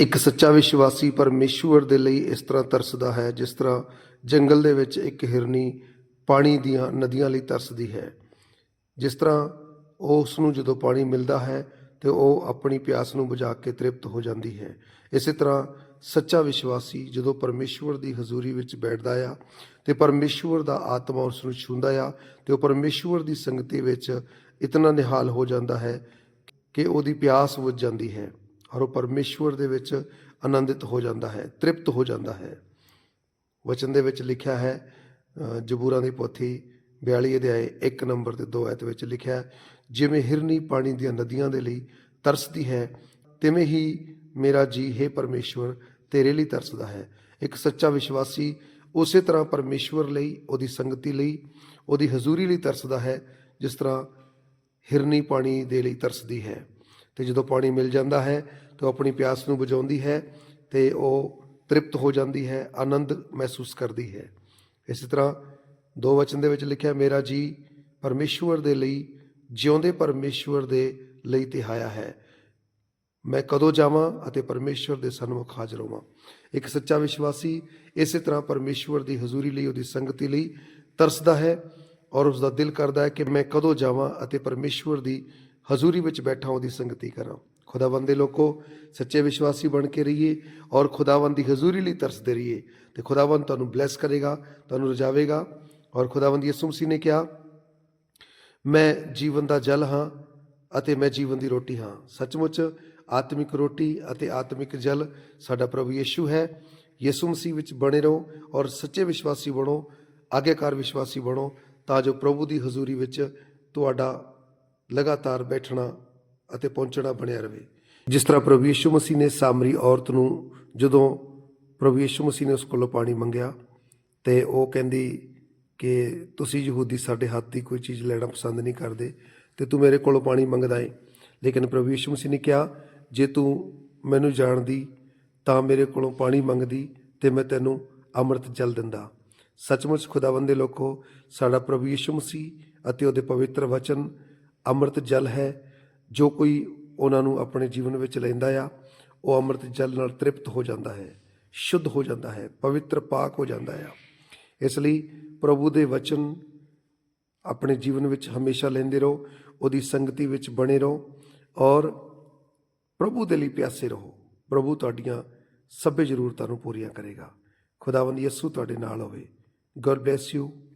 ਇੱਕ ਸੱਚਾ ਵਿਸ਼ਵਾਸੀ ਪਰਮੇਸ਼ਵਰ ਦੇ ਲਈ ਇਸ ਤਰ੍ਹਾਂ ਤਰਸਦਾ ਹੈ, ਜਿਸ ਤਰ੍ਹਾਂ ਜੰਗਲ ਦੇ ਵਿੱਚ ਇੱਕ ਹਿਰਨੀ ਪਾਣੀ ਦੀਆਂ ਨਦੀਆਂ ਲਈ ਤਰਸਦੀ ਹੈ। ਜਿਸ ਤਰ੍ਹਾਂ ਉਹ ਉਸ ਨੂੰ ਜਦੋਂ ਪਾਣੀ ਮਿਲਦਾ ਹੈ, ਤੇ ਉਹ ਆਪਣੀ ਪਿਆਸ ਨੂੰ ਬੁਝਾ ਕੇ ਤ੍ਰਿਪਤ ਹੋ ਜਾਂਦੀ ਹੈ। ਇਸੇ ਤਰ੍ਹਾਂ ਸੱਚਾ ਵਿਸ਼ਵਾਸੀ ਜਦੋਂ ਪਰਮੇਸ਼ਵਰ ਦੀ ਹਜ਼ੂਰੀ ਵਿੱਚ ਬੈਠਦਾ ਆ, ਤੇ ਪਰਮੇਸ਼ਵਰ ਦਾ ਆਤਮਾ ਉਸ ਨੂੰ ਛੂੰਦਾ ਆ, ਤੇ ਉਹ ਪਰਮੇਸ਼ਵਰ ਦੀ ਸੰਗਤੀ ਵਿੱਚ ਇਤਨਾ ਨਿਹਾਲ ਹੋ ਜਾਂਦਾ ਹੈ ਕਿ ਉਹਦੀ ਪਿਆਸ ਬੁਝ ਜਾਂਦੀ ਹੈ। ਔਰ ਉਹ ਪਰਮੇਸ਼ਵਰ ਦੇ ਵਿੱਚ ਆਨੰਦਿਤ ਹੋ ਜਾਂਦਾ ਹੈ, ਤ੍ਰਿਪਤ ਹੋ ਜਾਂਦਾ ਹੈ। ਵਚਨ ਦੇ ਵਿੱਚ ਲਿਖਿਆ ਹੈ ਜਬੂਰਾਂ ਦੀ ਪੋਥੀ 42 ਅਧਿਆਏ 1 ਨੰਬਰ ਤੇ 2 ਐਤ ਵਿੱਚ ਲਿਖਿਆ ਜਿਵੇਂ ਹਿਰਨੀ ਪਾਣੀ ਦੀਆਂ ਨਦੀਆਂ ਦੇ ਲਈ ਤਰਸਦੀ ਹੈ, ਤਿਵੇਂ ਹੀ ਮੇਰਾ ਜੀ, ਹੈ ਪਰਮੇਸ਼ਵਰ, ਤੇਰੇ ਲਈ ਤਰਸਦਾ ਹੈ। ਇੱਕ ਸੱਚਾ ਵਿਸ਼ਵਾਸੀ ਉਸੇ ਤਰ੍ਹਾਂ ਪਰਮੇਸ਼ਵਰ ਲਈ, ਉਹਦੀ ਸੰਗਤੀ ਲਈ, ਉਹਦੀ ਹਜ਼ੂਰੀ ਲਈ ਤਰਸਦਾ ਹੈ, ਜਿਸ ਤਰ੍ਹਾਂ ਹਿਰਨੀ ਪਾਣੀ ਦੇ ਲਈ ਤਰਸਦੀ ਹੈ। ਤੇ ਜਦੋਂ ਪਾਣੀ ਮਿਲ ਜਾਂਦਾ ਹੈ ਤਾਂ ਉਹ ਆਪਣੀ ਪਿਆਸ ਨੂੰ ਬੁਝਾਉਂਦੀ ਹੈ ਤੇ ਉਹ ਤ੍ਰਿਪਤ ਹੋ ਜਾਂਦੀ ਹੈ, ਆਨੰਦ ਮਹਿਸੂਸ ਕਰਦੀ ਹੈ। ਇਸੇ ਤਰ੍ਹਾਂ ਦੋ ਵਚਨ ਦੇ ਵਿੱਚ ਲਿਖਿਆ, ਮੇਰਾ ਜੀ ਪਰਮੇਸ਼ਵਰ ਦੇ ਲਈ, ਜਿਉਂਦੇ ਪਰਮੇਸ਼ਵਰ ਦੇ ਲਈ ਤਿਹਾਇਆ ਹੈ। ਮੈਂ ਕਦੋਂ ਜਾਵਾਂ ਅਤੇ ਪਰਮੇਸ਼ਵਰ ਦੇ ਸਨਮੁਖ ਹਾਜ਼ਰ ਹੋਵਾਂ? ਇੱਕ ਸੱਚਾ ਵਿਸ਼ਵਾਸੀ ਇਸੇ ਤਰ੍ਹਾਂ ਪਰਮੇਸ਼ਵਰ ਦੀ ਹਜ਼ੂਰੀ ਲਈ, ਉਹਦੀ ਸੰਗਤੀ ਲਈ ਤਰਸਦਾ ਹੈ ਔਰ ਉਸ ਦਾ ਦਿਲ ਕਰਦਾ ਹੈ ਕਿ ਮੈਂ ਕਦੋਂ ਜਾਵਾਂ ਅਤੇ ਪਰਮੇਸ਼ਵਰ ਦੀ ਹਜ਼ੂਰੀ ਵਿੱਚ ਬੈਠਾ, ਉਹਦੀ ਸੰਗਤੀ ਕਰਾਂ। ਖੁਦਾਵੰਦ ਦੇ ਲੋਕੋ, ਸੱਚੇ ਵਿਸ਼ਵਾਸੀ ਬਣ ਕੇ ਰਹੀਏ ਔਰ ਖੁਦਾਵੰਦ ਦੀ ਹਜ਼ੂਰੀ ਲਈ ਤਰਸਦੇ ਰਹੀਏ। ਤੇ ਖੁਦਾਵੰਦ ਤੁਹਾਨੂੰ ਬਲੈਸ ਕਰੇਗਾ, ਤੁਹਾਨੂੰ ਰਜਾਵੇਗਾ ਔਰ ਖੁਦਾਵੰਦ ਯਿਸੂ ਮਸੀਹ ਨੇ ਕਿਹਾ, ਮੈਂ ਜੀਵਨ ਦਾ ਜਲ ਹਾਂ ਅਤੇ ਮੈਂ ਜੀਵਨ ਦੀ ਰੋਟੀ ਹਾਂ। ਸੱਚਮੁੱਚ ਆਤਮਿਕ ਰੋਟੀ ਅਤੇ ਆਤਮਿਕ ਜਲ ਸਾਡਾ ਪ੍ਰਭੂ ਯਿਸੂ ਹੈ। ਯਿਸੂ ਮਸੀਹ ਵਿੱਚ ਬਣੇ ਰਹੋ ਔਰ ਸੱਚੇ ਵਿਸ਼ਵਾਸੀ ਬਣੋ, ਆਗਿਆਕਾਰ ਵਿਸ਼ਵਾਸੀ ਬਣੋ ਤਾਂ ਜੋ ਪ੍ਰਭੂ ਦੀ ਹਜ਼ੂਰੀ ਵਿੱਚ ਤੁਹਾਡਾ ਲਗਾਤਾਰ ਬੈਠਣਾ ਅਤੇ ਪਹੁੰਚਣਾ ਬਣਿਆ ਰਹੇ ਜਿਸ ਤਰ੍ਹਾਂ ਪ੍ਰਭੂ ਯਿਸੂ ਮਸੀਹ ਨੇ ਸਾਮਰੀ ਔਰਤ ਨੂੰ ਜਦੋਂ ਪ੍ਰਭੂ ਯਿਸੂ ਮਸੀਹ ਨੇ ਉਸ ਕੋਲੋਂ ਪਾਣੀ ਮੰਗਿਆ ਤੇ ਉਹ ਕਹਿੰਦੀ ਕਿ ਤੁਸੀਂ ਯਹੂਦੀ ਸਾਡੇ ਹੱਥ ਦੀ ਕੋਈ ਚੀਜ਼ ਲੈਣਾ ਪਸੰਦ ਨਹੀਂ ਕਰਦੇ ਤੇ ਤੂੰ ਮੇਰੇ ਕੋਲੋਂ ਪਾਣੀ ਮੰਗਦਾ ਏ। ਲੇਕਿਨ ਪ੍ਰਭੂ ਯਿਸੂ ਮਸੀਹ ਨੇ ਕਿਹਾ, ਜੇ ਤੂੰ ਮੈਨੂੰ ਜਾਣਦੀ ਤਾਂ ਮੇਰੇ ਕੋਲੋਂ ਪਾਣੀ ਮੰਗਦੀ ਤੇ ਮੈਂ ਤੈਨੂੰ ਅੰਮ੍ਰਿਤ ਜਲ ਦਿੰਦਾ। ਸੱਚਮੁੱਚ ਖੁਦਾਵੰਦ ਦੇ ਲੋਕੋ, ਸਾਡਾ ਪ੍ਰਭੂ ਯਿਸੂ ਮਸੀਹ ਅਤੇ ਉਹਦੇ ਪਵਿੱਤਰ ਵਚਨ ਅੰਮ੍ਰਿਤ ਜਲ ਹੈ ਜੋ ਕੋਈ ਉਹਨਾਂ ਨੂੰ ਆਪਣੇ ਜੀਵਨ ਵਿੱਚ ਲੈਂਦਾ ਆ, ਉਹ ਅੰਮ੍ਰਿਤ ਜਲ ਨਾਲ ਤ੍ਰਿਪਤ ਹੋ ਜਾਂਦਾ ਹੈ, ਸ਼ੁੱਧ ਹੋ ਜਾਂਦਾ ਹੈ, ਪਵਿੱਤਰ ਪਾਕ ਹੋ ਜਾਂਦਾ ਆ। ਇਸ ਲਈ ਪ੍ਰਭੂ ਦੇ ਵਚਨ ਆਪਣੇ ਜੀਵਨ ਵਿੱਚ ਹਮੇਸ਼ਾ ਲੈਂਦੇ ਰਹੋ, ਉਹਦੀ ਸੰਗਤੀ ਵਿੱਚ ਬਣੇ ਰਹੋ ਔਰ ਪ੍ਰਭੂ ਦੇ ਲਈ ਪਿਆਸੇ ਰਹੋ। ਪ੍ਰਭੂ ਤੁਹਾਡੀਆਂ ਸਭੇ ਜ਼ਰੂਰਤਾਂ ਨੂੰ ਪੂਰੀਆਂ ਕਰੇਗਾ। ਖੁਦਾਵੰਦ ਯਿਸੂ ਤੁਹਾਡੇ ਨਾਲ ਹੋਵੇ। God bless you